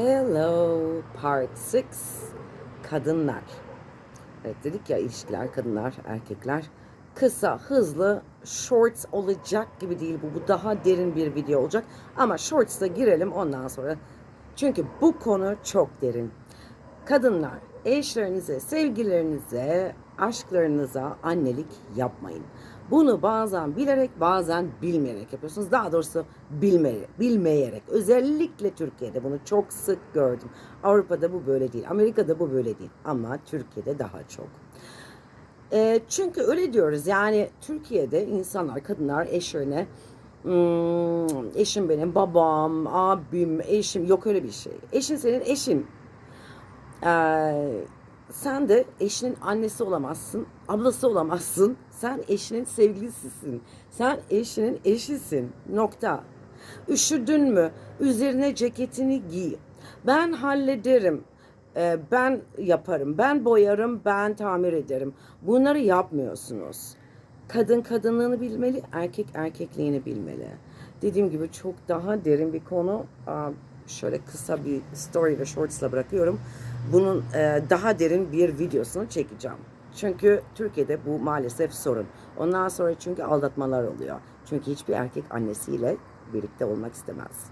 Hello Part 6 Kadınlar. Evet dedik ya ilişkiler kadınlar erkekler kısa hızlı shorts olacak gibi değil bu. Bu daha derin bir video olacak. Ama shorts'a girelim ondan sonra. Çünkü bu konu çok derin. Kadınlar eşlerinize sevgilerinize aşklarınıza annelik yapmayın bunu bazen bilerek bazen bilmeyerek yapıyorsunuz. Daha doğrusu bilmeyerek, bilmeyerek. Özellikle Türkiye'de bunu çok sık gördüm. Avrupa'da bu böyle değil. Amerika'da bu böyle değil. Ama Türkiye'de daha çok. E, çünkü öyle diyoruz. Yani Türkiye'de insanlar, kadınlar eşlerine "Hmm, eşim benim, babam, abim, eşim yok öyle bir şey. Eşin senin eşin. Ee, sen de eşinin annesi olamazsın, ablası olamazsın. Sen eşinin sevgilisisin. Sen eşinin eşisin. Nokta. Üşüdün mü? Üzerine ceketini giy. Ben hallederim. Ee, ben yaparım. Ben boyarım. Ben tamir ederim. Bunları yapmıyorsunuz. Kadın kadınlığını bilmeli, erkek erkekliğini bilmeli. Dediğim gibi çok daha derin bir konu. Şöyle kısa bir story ve shortsla bırakıyorum. Bunun e, daha derin bir videosunu çekeceğim. Çünkü Türkiye'de bu maalesef sorun. Ondan sonra çünkü aldatmalar oluyor. Çünkü hiçbir erkek annesiyle birlikte olmak istemez.